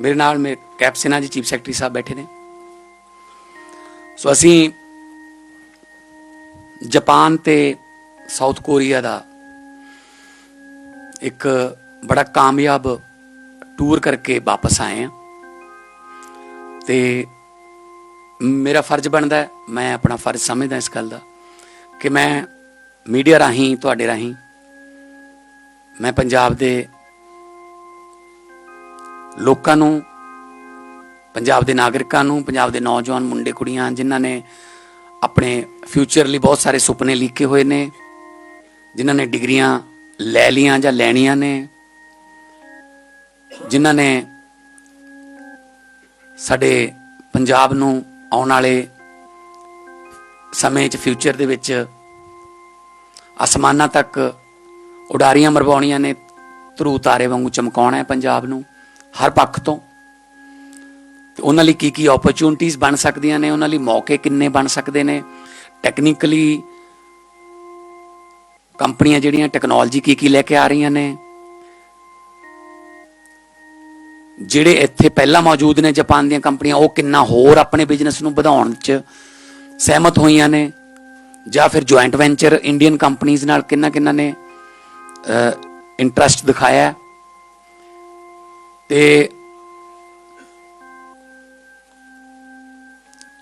ਮੇਰੇ ਨਾਲ ਮੇ ਕੈਪਸਨਾ ਜੀ ਚੀਫ ਸੈਕਟਰੀ ਸਾਹਿਬ ਬੈਠੇ ਨੇ। ਸੋ ਅਸੀਂ ਜਾਪਾਨ ਤੇ ਸਾਊਥ ਕੋਰੀਆ ਦਾ ਇੱਕ ਬੜਾ ਕਾਮਯਾਬ ਟੂਰ ਕਰਕੇ ਵਾਪਸ ਆਏ ਆ ਤੇ ਮੇਰਾ ਫਰਜ਼ ਬਣਦਾ ਮੈਂ ਆਪਣਾ ਫਰਜ਼ ਸਮਝਦਾ ਇਸ ਗੱਲ ਦਾ ਕਿ ਮੈਂ ਮੀਡੀਆ ਰਾਹੀਂ, ਤੁਹਾਡੇ ਰਾਹੀਂ ਮੈਂ ਪੰਜਾਬ ਦੇ ਲੋਕਾਂ ਨੂੰ, ਪੰਜਾਬ ਦੇ ਨਾਗਰਿਕਾਂ ਨੂੰ, ਪੰਜਾਬ ਦੇ ਨੌਜਵਾਨ ਮੁੰਡੇ ਕੁੜੀਆਂ ਜਿਨ੍ਹਾਂ ਨੇ ਆਪਣੇ ਫਿਊਚਰ ਲਈ ਬਹੁਤ ਸਾਰੇ ਸੁਪਨੇ ਲਿਖੇ ਹੋਏ ਨੇ, ਜਿਨ੍ਹਾਂ ਨੇ ਡਿਗਰੀਆਂ ਲੈ ਲੀਆਂ ਜਾਂ ਲੈਣੀਆਂ ਨੇ, ਜਿਨ੍ਹਾਂ ਨੇ ਸਾਡੇ ਪੰਜਾਬ ਨੂੰ ਆਉਣ ਵਾਲੇ ਸਮੇਂ 'ਚ ਫਿਊਚਰ ਦੇ ਵਿੱਚ ਅਸਮਾਨਾਂ ਤੱਕ ਉਡਾਰੀਆਂ ਮਰਵਾਉਣੀਆਂ ਨੇ, ਧਰੂ ਤਾਰੇ ਵਾਂਗੂ ਚਮਕਾਉਣਾ ਹੈ ਪੰਜਾਬ ਨੂੰ। ਹਰ ਪੱਖ ਤੋਂ। ਉਹਨਾਂ ਲਈ ਕੀ ਕੀ ਓਪਰਚੁਨਿਟੀਆਂ ਬਣ ਸਕਦੀਆਂ ਨੇ, ਉਹਨਾਂ ਲਈ ਮੌਕੇ ਕਿੰਨੇ ਬਣ ਸਕਦੇ ਨੇ? ਟੈਕਨੀਕਲੀ ਕੰਪਨੀਆਂ ਜਿਹੜੀਆਂ ਟੈਕਨੋਲੋਜੀ ਕੀ ਕੀ ਲੈ ਕੇ ਆ ਰਹੀਆਂ ਨੇ? ਜਿਹੜੇ ਇੱਥੇ ਪਹਿਲਾਂ ਮੌਜੂਦ ਨੇ ਜਾਪਾਨ ਦੀਆਂ ਕੰਪਨੀਆਂ, ਉਹ ਕਿੰਨਾ ਹੋਰ ਆਪਣੇ ਬਿਜ਼ਨਸ ਨੂੰ ਵਧਾਉਣ 'ਚ ਸਹਿਮਤ ਹੋਈਆਂ ਨੇ? ਜਾਂ ਫਿਰ ਜੁਆਇੰਟ ਵੈਂਚਰ ਇੰਡੀਅਨ ਕੰਪਨੀਆਂ ਨਾਲ ਕਿੰਨਾ ਕਿੰਨਾ ਨੇ ਇੰਟਰਸਟ ਦਿਖਾਇਆ? ਤੇ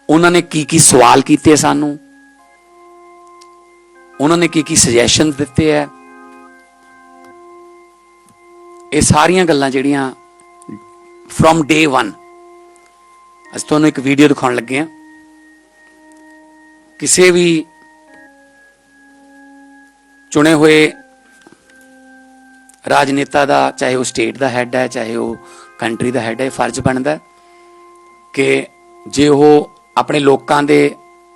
ਉਹਨਾਂ ਨੇ ਕੀ ਕੀ ਸਵਾਲ ਕੀਤੇ ਸਾਨੂੰ? ਉਹਨਾਂ ਨੇ ਕੀ ਕੀ ਸੁਜੈਸ਼ਨ ਦਿੱਤੇ ਹੈ ਇਹ ਸਾਰੀਆਂ ਗੱਲਾਂ ਜਿਹੜੀਆਂ ਫਰੋਮ ਡੇ 1 ਅਸੀਂ ਤੁਹਾਨੂੰ ਇੱਕ ਵੀਡੀਓ ਦਿਖਾਉਣ ਲੱਗੇ ਹਾਂ। ਕਿਸੇ ਵੀ ਚੁਣੇ ਹੋਏ ਰਾਜਨੇਤਾ ਦਾ, ਚਾਹੇ ਉਹ ਸਟੇਟ ਦਾ ਹੈੱਡ ਹੈ, ਚਾਹੇ ਉਹ ਕੰਟਰੀ ਦਾ ਹੈੱਡ ਹੈ ਫਰਜ਼ ਬਣਦਾ ਕਿ ਜੇ ਉਹ ਆਪਣੇ ਲੋਕਾਂ ਦੇ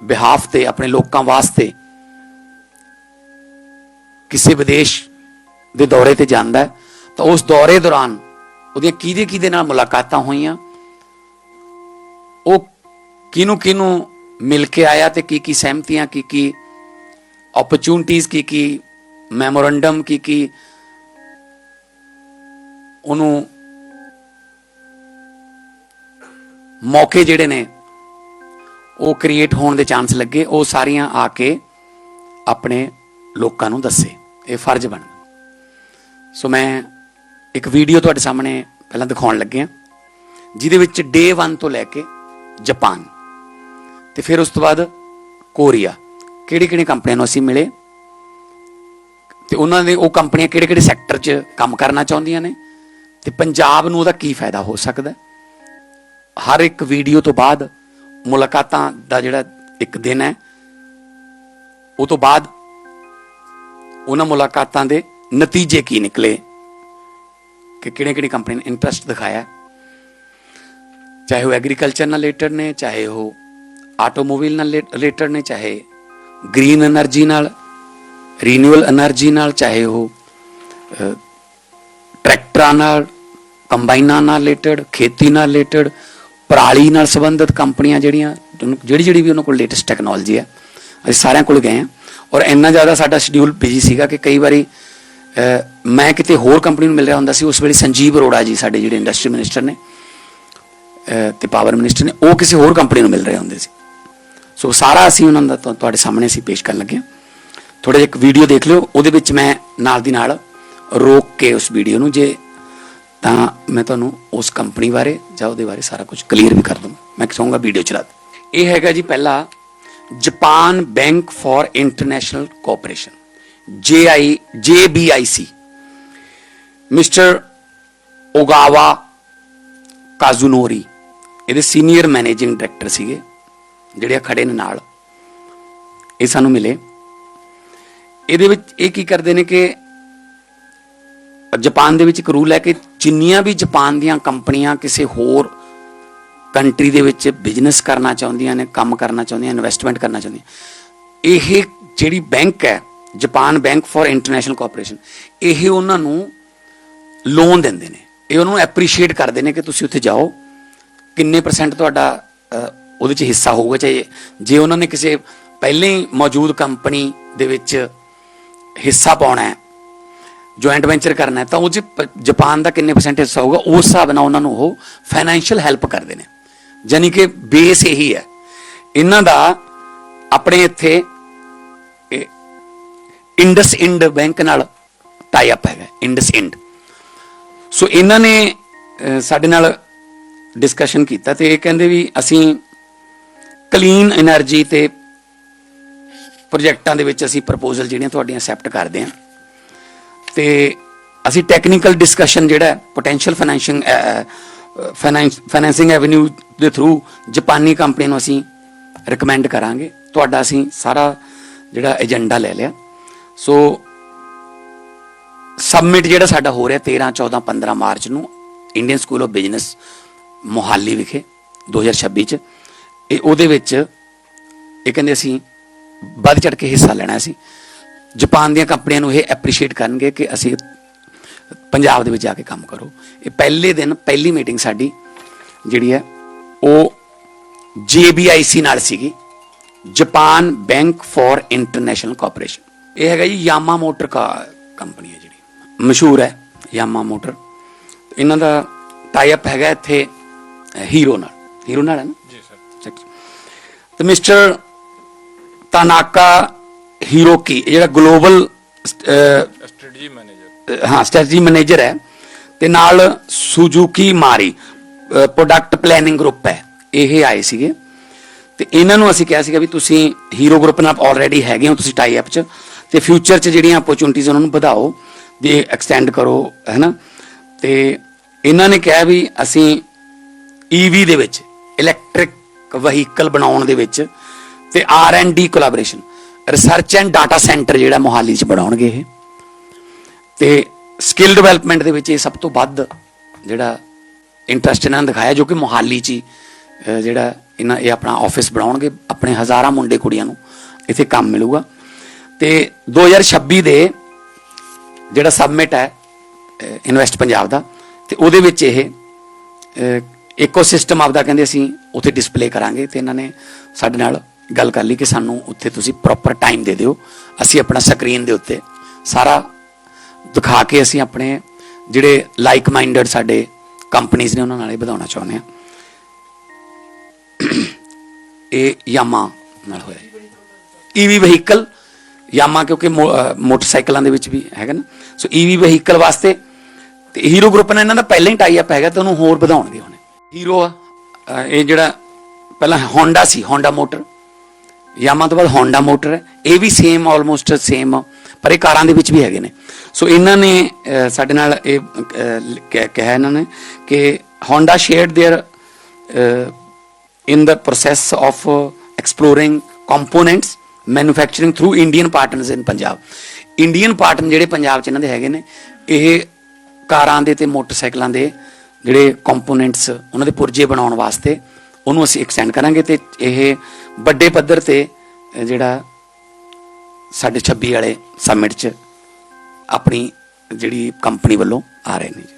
ਬਿਹਾਫ ਤੇ, ਆਪਣੇ ਲੋਕਾਂ ਵਾਸਤੇ ਕਿਸੇ ਵਿਦੇਸ਼ ਦੇ ਦੌਰੇ ਤੇ ਜਾਂਦਾ ਤਾਂ ਉਸ ਦੌਰੇ ਦੌਰਾਨ ਉਹਦੀਆਂ ਕਿਹਦੇ ਕਿਹਦੇ ਨਾਲ ਮੁਲਾਕਾਤਾਂ ਹੋਈਆਂ, ਉਹ ਕਿਹਨੂੰ ਕਿਹਨੂੰ ਮਿਲ ਕੇ ਆਇਆ ਤੇ ਕੀ ਕੀ ਸਹਿਮਤੀਆਂ, ਕੀ ਕੀ ਓਪਰਚੁਨਿਟੀਆਂ ਕੀ ਕੀ ਮੈਮੋਰੰਡਮ ਕੀ ਕੀ ਉਹਨੂੰ ਮੌਕੇ ਜਿਹੜੇ ਨੇ, ਉਹ ਕ੍ਰੀਏਟ ਹੋਣ ਦੇ ਚਾਂਸ ਲੱਗੇ, ਉਹ ਸਾਰੀਆਂ ਆ ਕੇ ਆਪਣੇ ਲੋਕਾਂ ਨੂੰ ਦੱਸੇ। ਇਹ ਫਰਜ਼ ਬਣ ਸੋ ਮੈਂ ਇੱਕ ਵੀਡੀਓ ਤੁਹਾਡੇ ਸਾਹਮਣੇ ਪਹਿਲਾਂ ਦਿਖਾਉਣ ਲੱਗਿਆ ਜਿਹਦੇ ਵਿੱਚ ਡੇ 1 ਤੋਂ ਲੈ ਕੇ ਜਾਪਾਨ ਤੇ ਫਿਰ ਉਸ ਤੋਂ ਬਾਅਦ ਕੋਰੀਆ ਕਿਹੜੀ ਕਿਹੜੀ ਕੰਪਨੀਆਂ ਨੂੰ ਅਸੀਂ ਮਿਲੇ? ਤੇ ਉਹਨਾਂ ਦੇ ਉਹ ਕੰਪਨੀਆਂ ਕਿਹੜੇ ਕਿਹੜੇ ਸੈਕਟਰ 'ਚ ਕੰਮ ਕਰਨਾ ਚਾਹੁੰਦੀਆਂ ਨੇ? ਤੇ ਪੰਜਾਬ ਨੂੰ ਉਹਦਾ ਕੀ ਫਾਇਦਾ ਹੋ ਸਕਦਾ ਹਰ ਇੱਕ ਵੀਡੀਓ ਤੋਂ ਬਾਅਦ ਮੁਲਾਕਾਤਾਂ ਦਾ ਜਿਹੜਾ ਇੱਕ ਦਿਨ ਹੈ, ਉਹ ਤੋਂ ਬਾਅਦ ਉਹਨਾਂ ਮੁਲਾਕਾਤਾਂ ਦੇ ਨਤੀਜੇ ਕੀ ਨਿਕਲੇ? ਕਿ ਕਿਹੜੇ ਕਿਹੜੀ ਕੰਪਨੀ ਨੇ ਇੰਟਰਸਟ ਦਿਖਾਇਆ? ਚਾਹੇ ਉਹ ਐਗਰੀਕਲਚਰ ਨਾਲ ਰਿਲੇਟਡ ਨੇ, ਚਾਹੇ ਉਹ ਆਟੋਮੋਬਾਈਲ ਨਾਲ ਰਿਲੇਟਡ ਨੇ, ਚਾਹੇ ਗ੍ਰੀਨ એનર્ਜੀ ਨਾਲ ਰੀਨਿਊਅਲ એનર્ਜੀ ਨਾਲ, ਚਾਹੇ ਉਹ ਟਰੈਕਟਰਾਂ ਨਾਲ ਕੰਬਾਈਨਾਂ ਨਾਲ ਰਿਲੇਟਡ ਖੇਤੀ ਨਾਲ ਰਿਲੇਟਡ ਪਰਾਲੀ ਨਾਲ ਸੰਬੰਧਿਤ ਕੰਪਨੀਆਂ ਜਿਹੜੀਆਂ ਜਿਹੜੀ ਜਿਹੜੀ ਵੀ ਉਹਨਾਂ ਕੋਲ ਲੇਟੈਸਟ ਟੈਕਨੋਲੋਜੀ ਹੈ ਅਸੀਂ ਸਾਰਿਆਂ ਕੋਲ ਗਏ ਹਾਂ। ਔਰ ਇੰਨਾ ਜ਼ਿਆਦਾ ਸਾਡਾ ਸ਼ਡਿਊਲ ਬਿਜ਼ੀ ਸੀਗਾ ਕਿ ਕਈ ਵਾਰੀ ਮੈਂ ਕਿਤੇ ਹੋਰ ਕੰਪਨੀ ਨੂੰ ਮਿਲ ਰਿਹਾ ਹੁੰਦਾ ਸੀ ਉਸ ਵੇਲੇ ਸੰਜੀਵ ਅਰੋੜਾ ਜੀ ਸਾਡੇ ਜਿਹੜੇ ਇੰਡਸਟਰੀ ਮਿਨਿਸਟਰ ਨੇ ਅਹ, ਤੇ ਪਾਵਰ ਮਿਨਿਸਟਰ ਨੇ ਉਹ ਕਿਸੇ ਹੋਰ ਕੰਪਨੀ ਨੂੰ ਮਿਲ ਰਹੇ ਹੁੰਦੇ ਸੀ। ਸੋ ਸਾਰਾ ਅਸੀਂ ਉਹਨਾਂ ਦਾ ਤੁਹਾਡੇ ਸਾਹਮਣੇ ਅਸੀਂ ਪੇਸ਼ ਕਰਨ ਲੱਗੇ ਹਾਂ। ਥੋੜਾ ਜਿਹਾ ਇੱਕ ਵੀਡੀਓ ਦੇਖ ਲਿਓ ਉਹਦੇ ਵਿੱਚ ਮੈਂ ਨਾਲ ਦੀ ਨਾਲ ਰੋਕ ਕੇ ਉਸ ਵੀਡੀਓ ਨੂੰ ਜੇ, ਤਾਂ ਮੈਂ ਤੁਹਾਨੂੰ ਉਸ ਕੰਪਨੀ ਬਾਰੇ ਜਾਂ ਉਹਦੇ ਬਾਰੇ ਸਾਰਾ ਕੁਝ ਕਲੀਅਰ ਵੀ ਕਰ ਦੂੰਗਾ। ਮੈਂ ਚਾਹੂੰਗਾ ਵੀਡੀਓ ਚਲਾ ਦੇ। ਇਹ ਹੈਗਾ ਜੀ ਪਹਿਲਾ Japan bank for international cooperation JI JBIC mister Ogawa Kazunori, ਇਹਦੇ ਸੀਨੀਅਰ ਮੈਨੇਜਿੰਗ ਡਾਇਰੈਕਟਰ ਸੀਗੇ, ਜਿਹੜੇ ਆ ਖੜੇ ਨੇ ਨਾਲ। ਇਹ ਸਾਨੂੰ ਮਿਲੇ। ਇਹਦੇ ਵਿੱਚ ਇਹ ਕੀ ਕਰਦੇ ਨੇ ਕਿ ਜਾਪਾਨ ਦੇ ਵਿੱਚ ਇੱਕ ਰੂਲ ਹੈ ਕਿ ਜਿੰਨੀਆਂ ਵੀ ਜਾਪਾਨ ਦੀਆਂ ਕੰਪਨੀਆਂ ਕਿਸੇ ਹੋਰ ਕੰਟਰੀ ਦੇ ਵਿੱਚ ਬਿਜ਼ਨਸ ਕਰਨਾ ਚਾਹੁੰਦੀਆਂ ਨੇ, ਕੰਮ ਕਰਨਾ ਚਾਹੁੰਦੀਆਂ ਇਨਵੈਸਟਮੈਂਟ ਕਰਨਾ ਚਾਹੁੰਦੀਆਂ, ਇਹ ਜਿਹੜੀ ਬੈਂਕ ਹੈ, Japan bank for international cooperation ਇਹ ਉਹਨਾਂ ਨੂੰ ਲੋਨ ਦਿੰਦੇ ਨੇ। ਇਹ ਉਹਨਾਂ ਨੂੰ ਐਪਰੀਸ਼ੀਏਟ ਕਰਦੇ ਨੇ ਕਿ ਤੁਸੀਂ ਉੱਥੇ ਜਾਓ, ਕਿੰਨੇ ਪਰਸੈਂਟ ਤੁਹਾਡਾ ਉਹਦੇ 'ਚ ਹਿੱਸਾ ਹੋਊਗਾ, ਚਾਹੇ ਜੇ ਉਹਨਾਂ ਨੇ ਕਿਸੇ ਪਹਿਲੇ ਹੀ ਮੌਜੂਦ ਕੰਪਨੀ ਦੇ ਵਿੱਚ ਹਿੱਸਾ ਪਾਉਣਾ ਹੈ ਜੁਆਇੰਟ ਵੈਂਚਰ ਕਰਨਾ ਹੈ, ਤਾਂ ਉਹ ਜੇ ਜਾਪਾਨ ਦਾ ਕਿੰਨੇ ਪਰਸੈਂਟੇਜ ਹਿੱਸਾ ਹੋਊਗਾ ਉਸ ਹਿਸਾਬ ਨਾਲ ਉਹਨਾਂ ਨੂੰ ਉਹ ਫਾਈਨੈਂਸ਼ੀਅਲ ਹੈਲਪ ਕਰਦੇ ਨੇ। ਜਾਨੀ ਕਿ ਬੇਸ ਇਹੀ ਹੈ। ਇਹਨਾਂ ਦਾ ਆਪਣੇ ਇੱਥੇ ਇੰਡਸ ਇੰਡ ਬੈਂਕ ਨਾਲ ਟਾਈ ਅਪ ਹੈਗਾ ਇੰਡਸ ਇੰਡ ਸੋ ਇਹਨਾਂ ਨੇ ਸਾਡੇ ਨਾਲ ਡਿਸਕਸ਼ਨ ਕੀਤਾ ਤੇ ਇਹ ਕਹਿੰਦੇ ਵੀ ਅਸੀਂ ਕਲੀਨ એનર્ਜੀ ਤੇ ਪ੍ਰੋਜੈਕਟਾਂ ਦੇ ਵਿੱਚ ਅਸੀਂ ਪ੍ਰਪੋਜ਼ਲ ਜਿਹੜੀਆਂ ਤੁਹਾਡੀਆਂ ਅਸੈਪਟ ਕਰਦੇ ਹਾਂ। ਤੇ ਅਸੀਂ ਟੈਕਨੀਕਲ ਡਿਸਕਸ਼ਨ ਜਿਹੜਾ ਪੋਟੈਂਸ਼ੀਅਲ ਫਾਈਨੈਂਸ਼ਿੰਗ ਫਾਈਨੈਂਸਿੰਗ ਐਵੇਨਿਊ ਦੇ ਥਰੂ ਜਾਪਾਨੀ ਕੰਪਨੀ ਨੂੰ ਅਸੀਂ ਰეკਮੈਂਡ ਕਰਾਂਗੇ। ਤੁਹਾਡਾ ਅਸੀਂ ਸਾਰਾ ਜਿਹੜਾ ਏਜੰਡਾ ਲੈ ਲਿਆ। ਸੋ ਸਬਮਿਟ ਜਿਹੜਾ ਸਾਡਾ ਹੋ ਰਿਹਾ 13 14 15 ਮਾਰਚ ਨੂੰ Indian school of business Mohali ਵਿਖੇ 2026 ਚ। ਇਹ ਉਹਦੇ ਵਿੱਚ ਇਹ ਕਹਿੰਦੇ ਅਸੀਂ ਵੱਧ ਚੜ ਕੇ ਹਿੱਸਾ ਲੈਣਾ ਸੀ ਜਾਪਾਨ ਦੀਆਂ ਕੰਪਨੀਆਂ ਨੂੰ ਇਹ ਐਪਰੀਸ਼ੀਏਟ ਕਰਨਗੇ ਕਿ ਅਸੀਂ ਪੰਜਾਬ ਦੇ ਵਿੱਚ ਜਾ ਕੇ ਕੰਮ ਕਰੋ। ਇਹ ਪਹਿਲੇ ਦਿਨ ਪਹਿਲੀ ਮੀਟਿੰਗ ਸਾਡੀ ਜਿਹੜੀ ਹੈ ਉਹ JBIC ਨਾਲ ਸੀਗੀ Japan bank for international cooperation ਇਹ ਹੈਗਾ ਜੀ ਯਾਮਾ ਮੋਟਰ ਕਾ ਕੰਪਨੀ ਹੈ ਜਿਹੜੀ। ਮਸ਼ਹੂਰ ਹੈ ਯਾਮਾ ਮੋਟਰ। ਇਹਨਾਂ ਦਾ ਟਾਈ ਅਪ ਹੈਗਾ ਇੱਥੇ ਹੀਰੋ ਨਾਲ। ਹੀਰੋ ਨਾਲ ਹੈ ਨਾ? ਜੀ ਸਰ ਤੇ ਮਿਸਟਰ ਤਾਨਾਕਾ ਹੀਰੋਕੀ ਇਹ ਜਿਹੜਾ ਗਲੋਬਲ ਸਟ੍ਰੈਟਜੀ ਮੈਨੇਜਰ ਹਾਂ ਸਟ੍ਰੈਟਜੀ ਮੈਨੇਜਰ ਹੈ ਤੇ ਨਾਲ ਸੁਜ਼ੂਕੀ ਮਾਰੀ ਪ੍ਰੋਡਕਟ ਪਲੈਨਿੰਗ ਗਰੁੱਪ ਹੈ ਇਹ ਆਏ ਸੀਗੇ ਤੇ ਇਹਨਾਂ ਨੂੰ ਅਸੀਂ ਕਿਹਾ ਸੀਗਾ ਵੀ ਤੁਸੀਂ ਹੀਰੋ ਗਰੁੱਪ ਨਾਲ ਆਲਰੇਡੀ ਹੈਗੇ ਹੋ ਤੁਸੀਂ ਟਾਈ ਅਪ ਚ ਤੇ ਫਿਊਚਰ ਚ ਜਿਹੜੀਆਂ ਅਪਰਚੂਨਿਟੀਜ਼ ਉਹਨਾਂ ਨੂੰ ਵਧਾਓ ਵੀ ਐਕਸਟੈਂਡ ਕਰੋ ਹੈਨਾ ਤੇ ਇਹਨਾਂ ਨੇ ਕਿਹਾ ਵੀ ਅਸੀਂ ਈਵੀ ਦੇ ਵਿੱਚ ਇਲੈਕਟ੍ਰਿਕ ਵਹੀਕਲ ਬਣਾਉਣ ਦੇ ਵਿੱਚ ਤੇ R and D collaboration research and data centre ਜਿਹੜਾ ਮੋਹਾਲੀ ਚ ਬਣਾਉਣਗੇ ਇਹ। ਤੇ ਸਕਿੱਲ ਡਿਵੈਲਪਮੈਂਟ ਦੇ ਵਿੱਚ ਇਹ ਸਭ ਤੋਂ ਵੱਧ ਜਿਹੜਾ ਇੰਟਰਸਟ ਇਹਨਾਂ ਨੇ ਦਿਖਾਇਆ ਜੋ ਕਿ ਮੋਹਾਲੀ 'ਚ ਹੀ, ਜਿਹੜਾ ਇਹਨਾਂ ਇਹ ਆਪਣਾ ਆਫਿਸ ਬਣਾਉਣਗੇ ਆਪਣੇ ਹਜ਼ਾਰਾਂ ਮੁੰਡੇ ਕੁੜੀਆਂ ਨੂੰ ਇੱਥੇ ਕੰਮ ਮਿਲੂਗਾ। ਤੇ 2026 ਦੇ ਜਿਹੜਾ ਸਬਮਿਟ ਹੈ ਇਨਵੈਸਟ ਪੰਜਾਬ ਦਾ ਤੇ ਉਹਦੇ ਵਿੱਚ ਇਹ ਇਕੋਸਿਸਟਮ ਆਪਦਾ ਕਹਿੰਦੇ ਅਸੀਂ ਉੱਥੇ ਡਿਸਪਲੇ ਕਰਾਂਗੇ ਤੇ ਇਹਨਾਂ ਨੇ ਸਾਡੇ ਨਾਲ ਗੱਲ ਕਰ ਲਈ ਕਿ ਸਾਨੂੰ ਉੱਥੇ ਤੁਸੀਂ ਪ੍ਰੋਪਰ ਟਾਈਮ ਦੇ ਦਿਓ। ਅਸੀਂ ਆਪਣਾ ਸਕਰੀਨ ਦੇ ਉੱਤੇ ਸਾਰਾ ਦਿਖਾ ਕੇ ਅਸੀਂ ਆਪਣੇ ਜਿਹੜੇ ਲਾਈਕ ਮਾਈਂਡਡ ਸਾਡੇ ਕੰਪਨੀਆਂ ਨੇ ਉਹਨਾਂ ਨਾਲ ਇਹ ਵਧਾਉਣਾ ਚਾਹੁੰਦੇ ਆ ਇਹ ਯਾਮਾ ਨਾਲ ਹੋਇਆ। ਈਵੀ ਵਹੀਕਲ ਯਾਮਾ ਕਿਉਂਕਿ ਮੋ- ਮੋਟਰਸਾਈਕਲਾਂ ਦੇ ਵਿੱਚ ਵੀ ਹੈਗਾ ਨਾ। ਸੋ ਈਵੀ ਵਹੀਕਲ ਵਾਸਤੇ ਤੇ ਹੀਰੋ ਗਰੁੱਪ ਨੇ ਇਹਨਾਂ ਦਾ ਪਹਿਲਾਂ ਹੀ ਟਾਈ ਅਪ ਹੈਗਾ ਤੇ ਉਹਨੂੰ ਹੋਰ ਵਧਾਉਣਗੇ ਹੁਣ। ਹੀਰੋ ਆ ਇਹ ਜਿਹੜਾ ਪਹਿਲਾਂ ਹੋਂਡਾ ਸੀ ਹੋਂਡਾ ਮੋਟਰ ਯਾਮਾ ਤੋਂ ਬਾਅਦ ਹੋਂਡਾ ਮੋਟਰ ਹੈ ਇਹ ਵੀ ਸੇਮ ਆਲਮੋਸਟ ਸੇਮ ਪਰ ਇਹ ਕਾਰਾਂ ਦੇ ਵਿੱਚ ਵੀ ਹੈਗੇ ਨੇ ਸੋ ਇਹਨਾਂ ਨੇ ਅਹ, ਸਾਡੇ ਨਾਲ ਇਹ ਅਹ, ਕਹਿ- ਕਿਹਾ ਇਹਨਾਂ ਨੇ ਕਿ Honda shared there in the process of uh, exploring components manufacturing through Indian partners in Punjab Indian partner ਜਿਹੜੇ ਪੰਜਾਬ ਚ ਇਹਨਾਂ ਦੇ ਹੈਗੇ ਨੇ ਇਹ ਕਾਰਾਂ ਦੇ ਤੇ ਮੋਟਰਸਾਈਕਲਾਂ ਦੇ ਜਿਹੜੇ ਕੰਪੋਨੈਂਟਸ ਉਹਨਾਂ ਦੇ ਪੁਰਜੇ ਬਣਾਉਣ ਵਾਸਤੇ ਉਹਨੂੰ ਅਸੀਂ ਐਕਸਟੈਂਡ ਕਰਾਂਗੇ ਤੇ ਇਹ ਵੱਡੇ ਪੱਧਰ ਤੇ ਜਿਹੜਾ ਸਾਡੇ 26 ਵਾਲੇ ਸਮਿਟ ਚ ਆਪਣੀ ਜਿਹੜੀ ਕੰਪਨੀ ਵੱਲੋਂ ਆ ਰਹੇ ਨੇ ਜੀ।